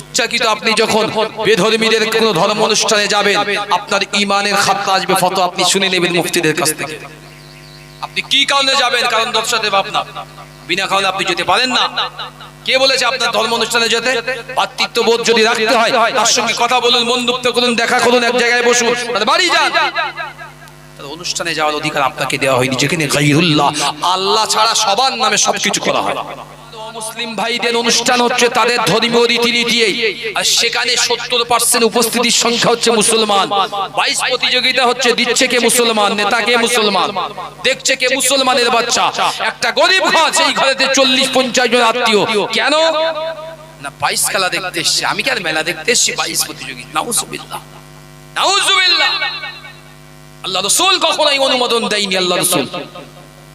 ইচ্ছাকৃত আপনি যখন বেধর্মীদের ধর্ম অনুষ্ঠানে যাবেন, আপনার ইমানের খাতটা আসবে আপনি শুনে নেবেন মুফতিদের কাছ থেকে। আপনি কি কারণে যাবেন? কারণ দর্শাতে বিনা কারণে আপনি যেতে পারেন না। কে বলেছে আপনার ধর্ম অনুষ্ঠানে যেতে যদি রাখতে হয়, তার সঙ্গে কথা বলুন বন্ধুত্ব করুন, দেখা করুন, এক জায়গায় বসুন। বাড়ি যান। অনুষ্ঠানে যাওয়ার অধিকার আপনাকে দেওয়া হয়নি, যেখানে গাইরুল্লাহ, আল্লাহ ছাড়া সবার নামে সবকিছু করা হয়। মুসলিম ভাইদের অনুষ্ঠান হচ্ছে তাদের ধর্মীয় রীতিনীতি আর সেখানে সত্তর পার্সেন্ট উপস্থিতির সংখ্যা হচ্ছে মুসলমান। বাইশ প্রতিযোগিতা হচ্ছে দিচ্ছে কে মুসলমান, নেতা কে মুসলমান, দেখছে কে মুসলমানের বাচ্চা। একটা গরিব ঘর, সেই ঘরেতে চল্লিশ পঞ্চাশ জন আত্মীয়। কেন? না, বাইশ খেলা দেখতে এসছে। আমি কি আর মেলা দেখতে এসছি? বাইশ প্রতিযোগিতা। নাউজুবিল্লাহ। নাউজুবিল্লাহ। আল্লাহ রসুল কখনোই অনুমোদন দেয়নি, আল্লাহ রসুল।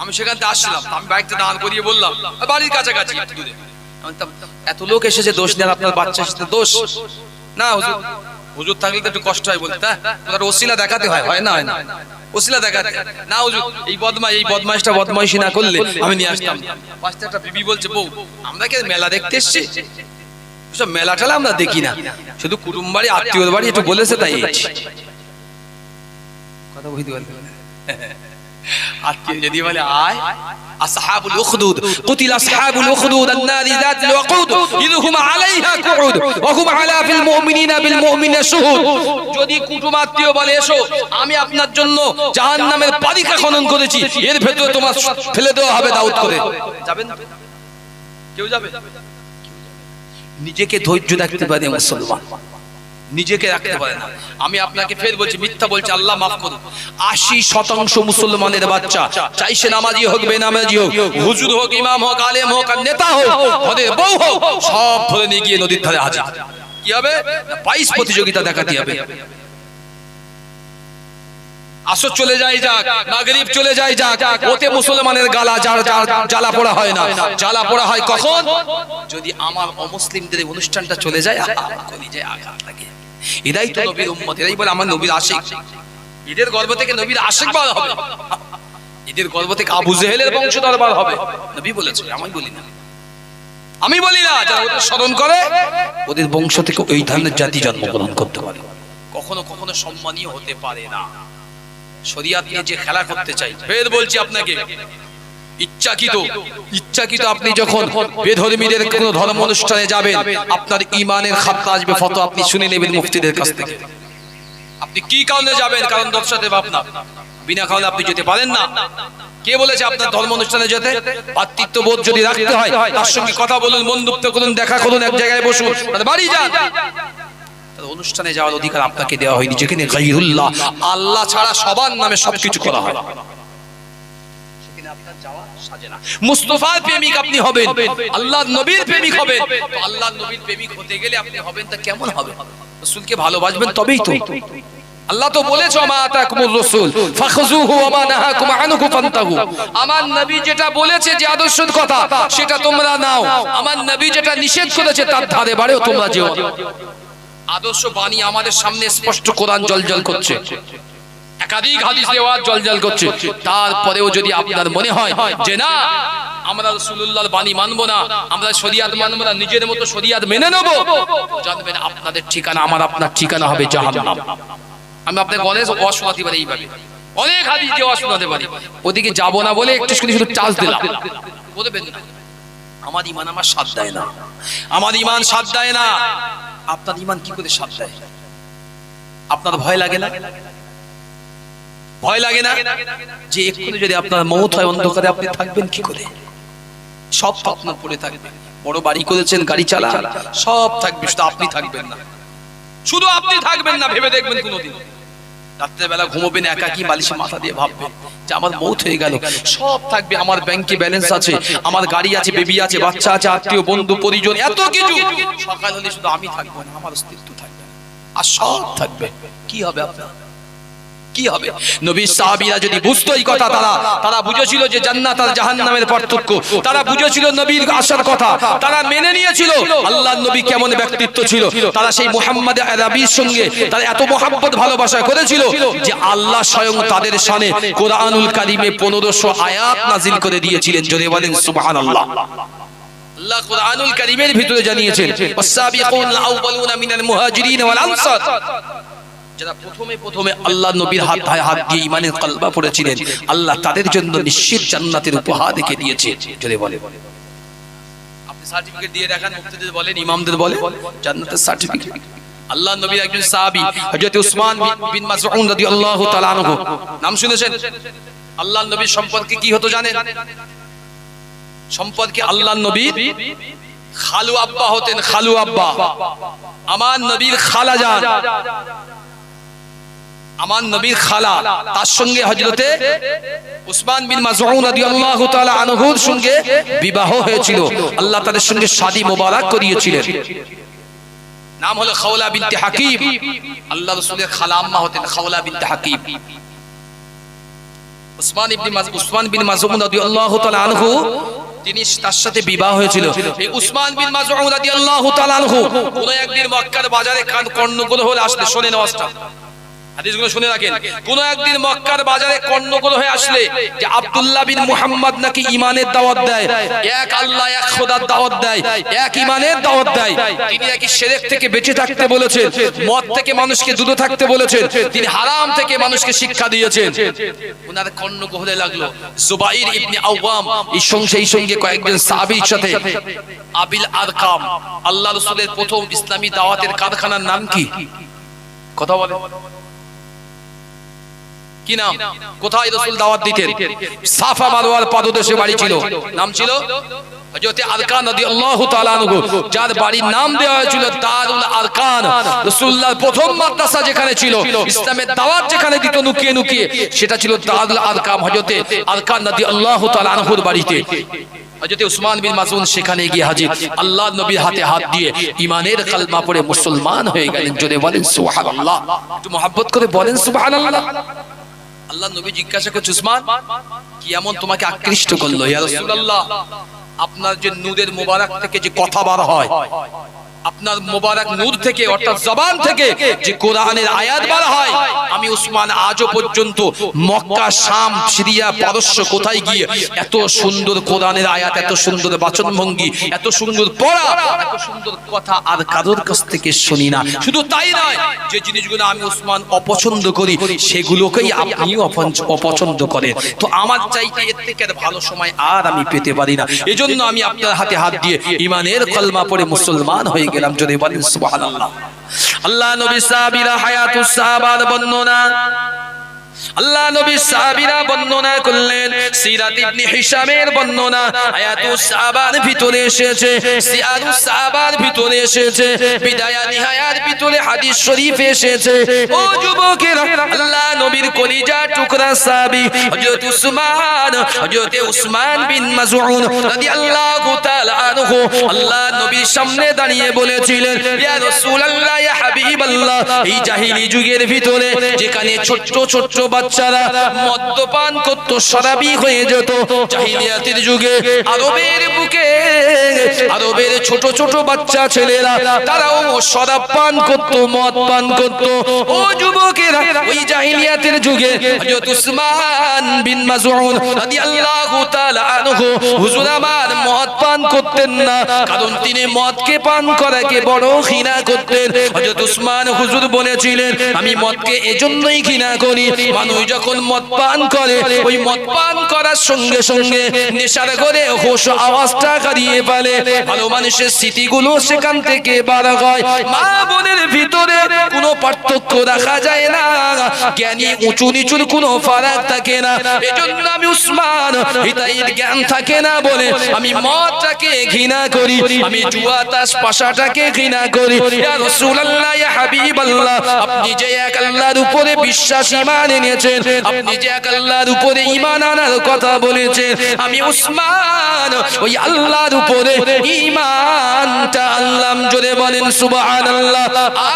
আমি সেখান থেকে আসছিলাম আমি বাইকটা দাঁড় করিয়ে বললাম বাড়ির কাছাকাছি এত লোক এসেছে, দোষ নেন আপনার বাচ্চা এসেছে দোষ। না, হুজুর হুজুর থাকলে তো একটু কষ্ট হয় বলতে হ্যাঁ? ওনার ওসিলা দেখাতে হয় হয় না হয় না? ওসিলা দেখাতে না, হুজুর, এই বদমাই, এই বদমাইশটা বদমাইশি না করলে আমি নিয়ে আসতাম। পাঁচটা একটা বিবি বলছে, বউ, আমরা কি মেলা দেখতে এসছি? সব মেলা টেলা আমরা দেখি না। শুধু কুটুম বাড়ি আত্মীয় বাড়ি, একটু বলেছে তাই কথা বুঝতে পারলেন আত্মীয় যদি বলে আয় আসহাবুল উখদুদ কুতিল আসহাবুল উখদুদ النار ذات الوقود إذ هم عليها قعود وهم على في المؤمنين بالمؤمنين شهود যদি কুটুম আত্মীয় বলে এসো আমি আপনার জন্য জাহান্নামের পারিকা খনন করেছি এর ভেতরে তোমার ফেলে দেওয়া হবে দাউদ করে যাবেন কেউ যাবে নিজেকে ধৈর্য রাখতে পারে মুসলমান নিজেকে রাখতে পারে না। আমি আপনাকে ফের বলছি, মিথ্যা বলছি, আল্লাহ মাফ করুন। আশি শতাংশ মুসলমানের বাচ্চা চাই সে নামাজি হোক, বেনামাজি হোক, হুজুর হোক, ইমাম হোক, আলেম হোক, আর নেতা হোক, ওদের বউ হোক, সব ধরে নিয়ে গিয়ে নদীর ধারে হাজির। কি হবে? বাইশ প্রতিযোগিতা দেখাতে হবে। আসর চলে যায় যাক নাগরিক চলে যায় যাক, ওতে মুসলমানের গালা জ্বালা পোড়া হয় না। জ্বালা পোড়া হয় কখন? যদি আমার অমুসলিমদের অনুষ্ঠানটা চলে যায় কলি যায় আঘাত লাগে। এরাই তো নবীর উম্মত, এরাই বলে আমার নবীর আশিক। এদের গর্ব থেকে নবীর আশিক বার হবে। এদের গর্ব থেকে আবু জেহেলের বংশধর বার হবে। নবী বলেছে, আমি বলি না। আমি বলি না, যারা ওদের স্মরণ করে, ওদের বংশ থেকে ওই ধরনের জাতি জন্মগ্রহণ করতে পারে। কখনো কখনো সম্মানীয় হতে পারে না। শরিয়াত নিয়ে যে খেলা করতে চাই। ফের বলছি আপনাকে, ইচ্ছাকৃত ইচ্ছাকৃত আপনি যখন বেধর্মীদের কোনো ধর্ম অনুষ্ঠানে যাবেন, আপনার ইমানের খাতটা আসবে ফটো আপনি শুনে নেবেন মুফতিদের কাছ থেকে। আপনি কি কারণে যাবেন? কারণ দর্শাতে আপনার বিনা কারণে আপনি যেতে পারেন না। কে বলেছে আপনার ধর্ম অনুষ্ঠানে যেতে? ভাতৃত্ব বোধ যদি রাখতে হয়, তার সঙ্গে কথা বলুন বন্ধুত্ব করুন, দেখা করুন, এক জায়গায় বসুন। বাড়ি যান। অনুষ্ঠানে যাওয়ার অধিকার আপনাকে দেওয়া হয়নি, যেখানে গাইরুল্লাহ, আল্লাহ ছাড়া সবার নামে সবকিছু করা হয়। আমার নবী যেটা বলেছে যে আদর্শের কথা, সেটা তোমরা নাও। আমার নবী যেটা নিষেধ করেছে, তার ধারে বাড়েও তোমরা যেও। আদর্শ বাণী আমাদের সামনে স্পষ্ট কোরআন জলজল করছে। একাধিক হাদিস দেওয়া জলজল করছে। তারপরেও যদি আপনার মনে হয় যে না, আমরা বাণী না, আমরা শরিয়াত না, নিজের মতো শরিয়াত মেনে নেব, জানবেন আপনাদের ঠিকানা, আমার আপনার ঠিকানা হবে আমি আপনাকে অনেক এইভাবে। অনেক ওদিকে যাব না বলে শুধু আমার ইমান আমার দেয় না। আমার ইমান দেয় না। আপনার ইমান কি করে সাথ দেয়? আপনার ভয় লাগে না? ভয় লাগে না? যে এক্ষুনি যদি আপনার মৌত হয়, অন্ধকারে আপনি থাকবেন কি করে? সব তো আপনার পড়ে থাকবে। বড় বাড়ি করেছেন, গাড়ি চালা সব থাকবে, শুধু আপনি থাকবেন না। শুধু আপনি থাকবেন না, ভেবে দেখবেন কোনোদিন। রাত্রেবেলা ঘুমোবেন একাকি বালিশে মাথা দিয়ে ভাববে যে আমার মৌত হয়ে গেল। সব থাকবে, আমার ব্যাংকে ব্যালেন্স আছে, আমার গাড়ি আছে, বেবি আছে, বাচ্চা আছে, আত্মীয়, বন্ধু, পরিজন, এত কিছু। সকাল হলে শুধু আমি থাকব না, আমার অস্তিত্ব থাকবে আর সব থাকবে। কি হবে আপনার? কি হবে? নবীর সাহাবীরা যদি বুঝতো এই কথা, তারা তারা বুঝেছিল যে জান্নাত আর জাহান্নামের পার্থক্য। তারা বুঝেছিল নবীর আসার কথা। তারা মেনে নিয়েছিল আল্লাহর নবী কেমন ব্যক্তিত্ব ছিল। তারা সেই মুহাম্মদ আরবির সঙ্গে তারা এত মহাব্বত, ভালোবাসা করেছিল যে আল্লাহ স্বয়ং তাদের শানে কোরআনুল কারিমে 1500 আয়াত নাজিল করে দিয়েছিলেন। জোরে বলেন, সুবহানাল্লাহ। আল্লাহ কোরআনুল কারীমের ভিতরে জানিয়েছেন যারা প্রথমে প্রথমে আল্লাহ নবীর হাত হাত দিয়ে ইমানের কলবা পড়েছিলেন। আল্লাহ তাদের জন্য নিশ্চিত জান্নাতের উপহার রেখে দিয়েছে। যদি বলে আপনি সার্টিফিকেট দিয়ে দেখান মুফতিদের বলেন ইমামদের বলে জান্নাতের সার্টিফিকেট আল্লাহ নবীর একজন সাহাবী হযরত উসমান বিন মাসউদ রাদিয়াল্লাহু তাআলা আনহু। নাম শুনেছেন? আল্লাহ নবীর সম্পর্কে কি হতো জানেন? সম্পর্কে আল্লাহ নবীর খালু আব্বা হতেন খালু আব্বা। আমার নবীর খালা যান আমার নবীর খালা, তার সঙ্গে হজরতে উসমান বিন মাসউদ রাদিয়াল্লাহু তাআলা আনহুর সঙ্গে বিবাহ হয়েছিল। আল্লাহ তাদের সঙ্গে শাদী মোবারক করিয়েছিলেন। নাম হলো খাওলা বিনতে হাকিম। আল্লাহ রাসূলের খালা আম্মা হতেন খাওলা বিনতে হাকিম। উসমান ইবনে মাস উসমান বিন মাসউদ রাদিয়াল্লাহু তাআলা আনহু, তিনি তার সাথে বিবাহ হয়েছিল। এই উসমান বিন মাসউদ রাদিয়াল্লাহু তাআলা আনহু, কোন একদিন মক্কার বাজারে কান কর্ণগুলো হলে আসলে, শোনেন আওয়াজটা। হাদিসগুলো শুনে রাখেন। কোন একদিন মক্কার বাজারে কর্ণগুলো হয়ে আসলে যে আব্দুল্লাহ বিন মুহাম্মদ নাকি ইমানের দাওয়াত দেয়, এক আল্লাহ, এক খোদার দাওয়াত দেয়, এক ইমানের দাওয়াত দেয়। তিনি নাকি শিরক থেকে বেঁচে থাকতে বলেছেন, মদ থেকে মানুষকে দূরে থাকতে বলেছেন, তিনি হারাম থেকে মানুষকে শিক্ষা দিয়েছেন। ওনার কর্ণ গহলে লাগল জুবাইর ইবনে আওয়াম, এই সঙ্গে এই সঙ্গে কয়েকজন সাহাবীর সাথে। আবিল আরকাম, আল্লাহ রাসূলের প্রথম ইসলামী দাওয়াতের কারখানার নাম কি? কথা বলে কি নাম? কোথায় রসুল দাওয়াত দিতেন? সাফা মারোয়ার পাদদেশে বাড়ি ছিল। নাম ছিল যার বাড়ির নাম দেওয়া হয়েছিল যেখানে সেটা ছিল তাআলা আনহুর বাড়িতে। উসমান সেখানে গিয়ে হাজির। আল্লাহর নবীর হাতে হাত দিয়ে ইমানের কালমা পড়ে মুসলমান হয়ে গেলেন। জোরে বলেন সুবহানাল্লাহ। করে বলেন সুবহানাল্লাহ। আল্লাহ নবী জিজ্ঞাসা করছে, উসমান, কি এমন তোমাকে আকৃষ্ট করল? আপনার যে নুদের মোবারক থেকে যে কথা বার হয় আপনার মোবারক নূর থেকে, অর্থাৎ জবান থেকে যে কোরআনের আয়াত বার হয়, আমি উসমান আজও পর্যন্ত মক্কা, শাম, সিরিয়া, পারস্য কোথায় গিয়ে এত সুন্দর কোরআনের আয়াত, এত সুন্দর বাচনভঙ্গি, এত সুন্দর পড়া, এত সুন্দর কথা আর কারোর কাছ থেকে শুনি না। শুধু তাই নয়, যে জিনিসগুলো আমি উসমান অপছন্দ করি, সেগুলোকেই আপনিও অপছন্দ- করেন। তো আমার চাইতে এর থেকে আর ভালো সময় আর আমি পেতে পারি না। এজন্য আমি আপনার হাতে হাত দিয়ে ইমানের কলমা পড়ে মুসলমান হয়ে গেলাম। যদি বলেন সুবহানাল্লাহ। আল্লাহ নবী সাহাবীরা হায়াতুস সাহাবাদ বর্ণনা আল্লাহ নবী সাহাবীরা বর্ণনা করলেন, সিরাত ইবনে হিশামের বর্ণনা আয়াতুস সাহাবার ভিতরে এসেছে সিয়ারুস সাহাবার ভিতরে এসেছে, বিদায়া নিহায়ার ভিতরে হাদিস শরীফ এসেছে। ও যুবকেরা, আল্লাহ নবীর কলিজা টুকরা সাহাবী, হযরত উসমান হযরত উসমান বিন মাসউদ রাদিয়াল্লাহু তাআলা আনহু, আল্লাহ নবীর সামনে দাঁড়িয়ে বলেছিলেন, ইয়া রাসূলুল্লাহ, ইয়া হাবিবাল্লাহ, এই জাহিলি যুগের ভিতরে যেখানে ছোট্ট ছোট্ট বাচ্চারা মদ্যপান করতো সারাবি হয়ে যেত। জাহিলিয়াতের যুগে আরবের বুকে আরবের ছোট ছোট বাচ্চা ছেলেরা, তারাও শরাব পান করত, মদ পান করত। ও যুবকেরা, ওই জাহিলিয়াতের যুগে হযরত উসমান বিন মাসউদ রাদিয়াল্লাহু তাআলা আনহু, হুজুর আমার মদ পান করতেন না, কারণ তিনি মদকে পান করাকে বড় ঘৃণা করতেন। হযরত উসমান হুজুর বলেছিলেন, আমি মদকে এজন্যই ঘৃণা করি, মানুষ যখন মদ পান করে, ওই মদ পান করার সঙ্গে সঙ্গে নেশার করে হোশ আওয়াজটা হারিয়ে ফেলে ভালো মানুষের স্মৃতিগুলো সেখান থেকে বার হয়। মা বোনের ভিতরে কোনো পার্থক্য রাখা যায় না। জ্ঞানী উঁচু নিচুর কোনো ফারাক থাকে না। এজন্য আমি উসমান হিতাইয়ের জ্ঞান থাকে না বলে আমি মদটাকে ঘৃণা করি। আমি জুয়া তাস পাশাটাকে ঘৃণা করি। ইয়া রাসূলুল্লাহ, ইয়া হাবিবাল্লাহ, আপনি যে এক আল্লাহর উপরে বিশ্বাস ঈমান এনেছেন, আপনি যে এক আল্লাহর উপরে ঈমান আনার কথা বলেছেন, আমি উসমান, ওই আল্লাহর উপরে ইমান টানলাম জোরে বলেন সুবহানাল্লাহ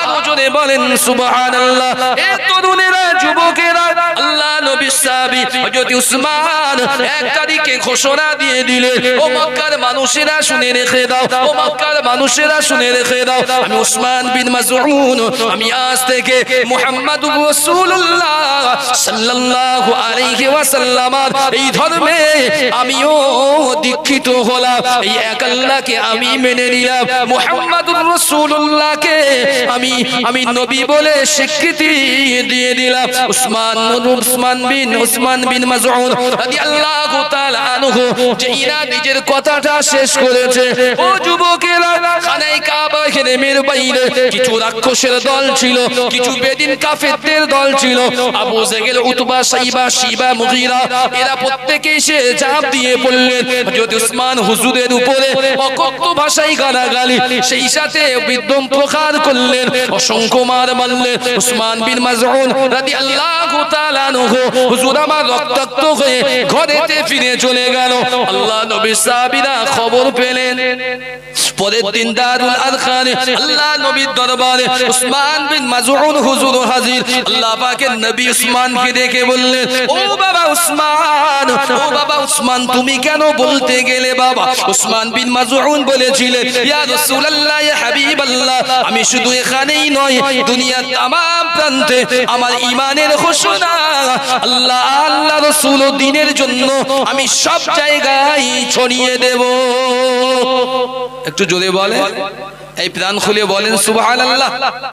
আরও জোরে বলেন সুবহানাল্লাহ। এ তরুণেরা যুবকেরা আল্লাহ নবী সাহাবী হযরত উসমান এক তারিখে ঘোষণা দিয়ে দিলেন, ও মক্কার মানুষেরা শুনে রেখে দাও, ও মক্কার মানুষেরা শুনে রেখে দাও, আমি উসমান বিন মাসউদ আমি আজ থেকে মুহাম্মাদুর রাসূলুল্লাহ সাল্লাল্লাহু আলাইহি ওয়াসাল্লাম এই ধর্মে আমিও দীক্ষিত হলাম, এই এক আল্লাহকে আমি মেনে নিলাম, মুহাম্মাদুর রাসূলুল্লাহকে আমি আমি নবী বলে স্বীকৃতি দিয়ে দিলাম, উসমান উসমান উসমান বিন হুজুরের উপরে ভাষায় গালাগালি। সেই সাথে বিদ্যম প্রকার করলেন, অসংখ্য মার মারলেন উসমান বিন মাজউন রাদিয়াল্লাহু আনহু হুজুর আমার ঘরেতে ফিরে চলে গেল। আল্লাহ নবী সাহাবীরা খবর পেলেন। পরের দিন দারুল আরখানে আল্লাহ নবীর দরবারে উসমান বিন মাজউন হুজুর হাজির আল্লাহ পাকের নবী উসমানকে দেখে বললেন ও বাবা উসমান ও বাবা উসমান তুমি কেন বলতে গেলে বাবা উসমান বিন মাজউন বলেছিলেন ইয়া রাসূলুল্লাহ ইয়া হাবিবাল্লাহ আমি শুধু এখানেই নয় দুনিয়ার तमाम প্রান্তে আমার ঈমানের ঘোষণা আল্লাহ আল্লাহ রাসূল ও দ্বীনের জন্য আমি সব জায়গায় ছড়িয়ে দেব একটু জোরে বলে এই প্রাণ খুলে বলেন সুবহানাল্লাহ।